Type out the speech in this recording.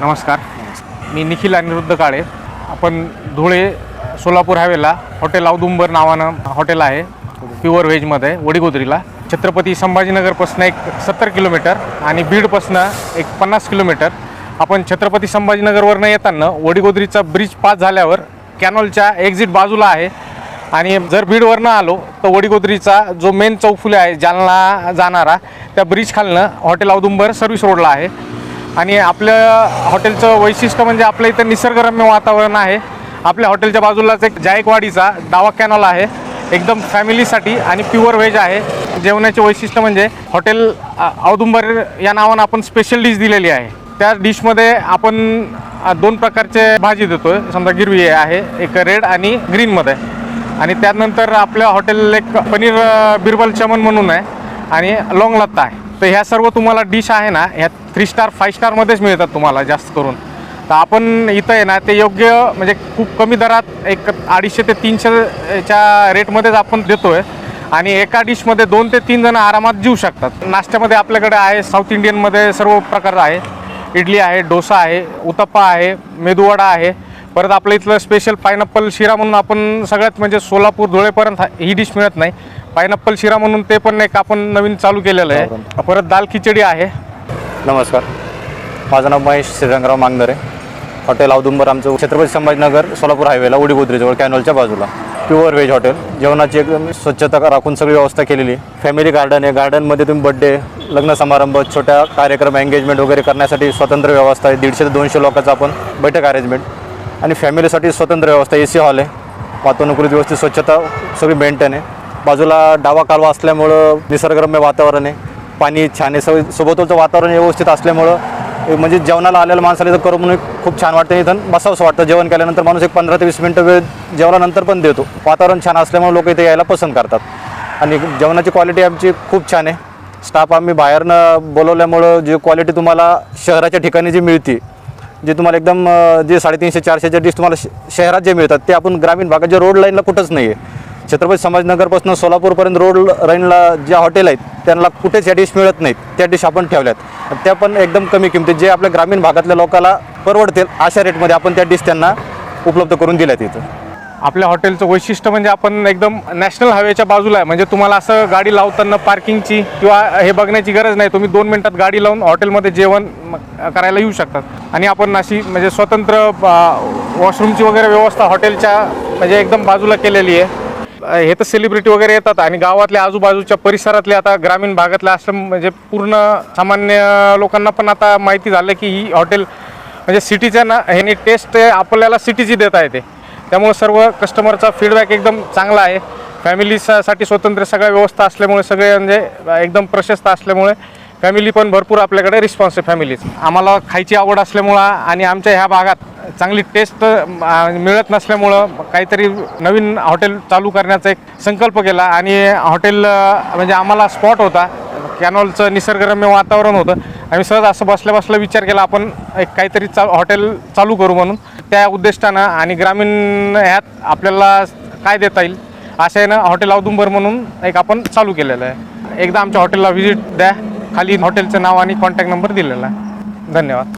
नमस्कार. मी निखिल अनिरुद्ध काळे. आपण धुळे सोलापूर हायवेला हॉटेल औदुंबर नावानं हॉटेल आहे प्युअर व्हेजमध्ये वडीगोदरीला. छत्रपती संभाजीनगरपासून एक सत्तर किलोमीटर आणि बीडपासनं एक पन्नास किलोमीटर. आपण छत्रपती संभाजीनगरवरनं येताना वडीगोदरीचा ब्रिज पास झाल्यावर कॅनॉलच्या एक्झिट बाजूला आहे. आणि जर बीडवरनं आलो तर वडीगोदरीचा जो मेन चौफुले आहे जालना जाणारा त्या ब्रिज खालनं हॉटेल औदुंबर सर्व्हिस रोडला आहे. आणि आपलं हॉटेलचं वैशिष्ट्य म्हणजे आपल्या इथं निसर्गरम्य वातावरण आहे. आपल्या हॉटेलच्या बाजूलाच एक जायकवाडीचा डावा कॅनॉल आहे. एकदम फॅमिलीसाठी आणि प्युअर व्हेज आहे. जेवणाचे वैशिष्ट्य म्हणजे हॉटेल औदुंबर या नावानं आपण स्पेशल डिश दिलेली आहे. त्या डिशमध्ये आपण दोन प्रकारचे भाजी देतोय. समजा गिरवी आहे एक रेड आणि ग्रीनमध्ये आणि त्यानंतर आपल्या हॉटेल एक पनीर बिरबल चमन म्हणून आहे. आणि लॉंग लत्ता आहे. तर ह्या सर्व तुम्हाला डिश आहे ना ह्या थ्री स्टार फाय स्टारमध्येच मिळतात तुम्हाला जास्त करून. तर आपण इथं आहे ना ते योग्य म्हणजे खूप कमी दरात एक अडीचशे ते तीनशेच्या रेटमध्येच आपण देतो आहे आणि एका डिशमध्ये दोन ते तीन जण आरामात जीव शकतात. नाश्त्यामध्ये आपल्याकडे आहे साऊथ इंडियनमध्ये सर्व प्रकार आहे. इडली आहे डोसा आहे उत्तप्पा आहे मेदूवडा आहे. परत आपल्या इथलं स्पेशल पायनॅपल शिरा म्हणून आपण सगळ्यात म्हणजे सोलापूर धुळेपर्यंत ही डिश मिळत नाही. पायनॅपल शिरा म्हणून ते पण एक आपण नवीन चालू केलेलं आहे. परत दाल खिचडी आहे. नमस्कार. माझं नाव महेश श्रीरंगराव मांगदरे. हॉटेल औदुंबर आमचं छत्रपती संभाजीनगर सोलापूर हायवेला उडीगोद्रीजवळ कॅनॉलच्या बाजूला. Pure veg hotel. जेवणाची एकदम स्वच्छता राखून सगळी व्यवस्था केलेली फॅमिली गार्डन आहे. गार्डनमध्ये तुम्ही बड्डे लग्न समारंभ छोट्या कार्यक्रम एंगेजमेंट वगैरे करण्यासाठी स्वतंत्र व्यवस्था आहे. दीडशे ते दोनशे लोकांचं आपण बैठक अरेंजमेंट आणि फॅमिलीसाठी स्वतंत्र व्यवस्था ए सी हॉल आहे. वातानुकूलित व्यवस्थित स्वच्छता सगळी मेंटेन आहे. बाजूला डावा कालवा असल्यामुळं निसर्गरम्य वातावरण आहे. पाणी छान आहे. सगळं सोबतचं वातावरण व्यवस्थित असल्यामुळं म्हणजे जेवणाला आलेल्या माणसाला इथं करू म्हणून एक खूप छान वाटतं. इथं बसावंसं वाटतं. जेवण केल्यानंतर माणूस एक पंधरा ते वीस मिनटं वेळ जेवणानंतर पण देतो. वातावरण छान असल्यामुळे लोक इथे यायला पसंत करतात. आणि जेवणाची क्वालिटी आमची खूप छान आहे. स्टाफ आम्ही बाहेरनं बोलवल्यामुळं जी क्वालिटी तुम्हाला शहराच्या ठिकाणी जी मिळते जे तुम्हाला एकदम जे साडेतीनशे चारशेच्या डिश तुम्हाला श- शहरात जे मिळतात ते आपण ग्रामीण भागात जे रोड लाईनला कुठंच नाही आहे छत्रपती संभाजनगरपासून सोलापूरपर्यंत रोड राईनला ज्या हॉटेल आहेत त्यांना कुठेच या डिश मिळत नाहीत. त्या डिश आपण ठेवल्यात. त्या पण एकदम कमी किमतीत जे आपल्या ग्रामीण भागातल्या लोकांना परवडतील अशा रेटमध्ये आपण त्या डिश त्यांना उपलब्ध करून दिल्यात इथं. आपल्या हॉटेलचं वैशिष्ट्य म्हणजे आपण एकदम नॅशनल हायवेच्या बाजूला आहे. म्हणजे तुम्हाला असं गाडी लावताना पार्किंगची किंवा हे बघण्याची गरज नाही. तुम्ही दोन मिनटात गाडी लावून हॉटेलमध्ये जेवण करायला येऊ शकतात. आणि आपण अशी म्हणजे स्वतंत्र वॉशरूमची वगैरे व्यवस्था हॉटेलच्या म्हणजे एकदम बाजूला केलेली आहे. हे तर सेलिब्रिटी वगैरे येतात आणि गावातल्या आजूबाजूच्या परिसरातले आता ग्रामीण भागातले आश्रम म्हणजे पूर्ण सामान्य लोकांना पण आता माहिती झालं की ही हॉटेल म्हणजे सिटीच्या ना ह्यानी टेस्ट आपल्याला सिटीची देता येते त्यामुळे सर्व कस्टमरचा फीडबॅक एकदम चांगला आहे. फॅमिलीसाठी स्वतंत्र सगळ्या व्यवस्था असल्यामुळे सगळे म्हणजे एकदम प्रशस्त असल्यामुळे फॅमिली पण भरपूर आपल्याकडे रिस्पॉन्स आहे फॅमिलीच आम्हाला खायची आवड असल्यामुळं आणि आमच्या ह्या भागात चांगली टेस्ट मिळत नसल्यामुळं काहीतरी नवीन हॉटेल चालू करण्याचा एक संकल्प केला. आणि हॉटेल म्हणजे आम्हाला स्पॉट होता. कॅनॉलचं निसर्गरम्य वातावरण होतं. आम्ही सहज असं बसल्या बसल्या विचार केला आपण एक काहीतरी चा हॉटेल चालू करू म्हणून. त्या उद्दिष्टानं आणि ग्रामीण ह्यात आपल्याला काय देता येईल अशा यानं हॉटेल औदुंबर म्हणून एक आपण चालू केलेलं आहे. एकदा आमच्या हॉटेलला व्हिजिट द्या. खाली हॉटेलचं नाव आणि कॉन्टॅक्ट नंबर दिलेला. आहे धन्यवाद.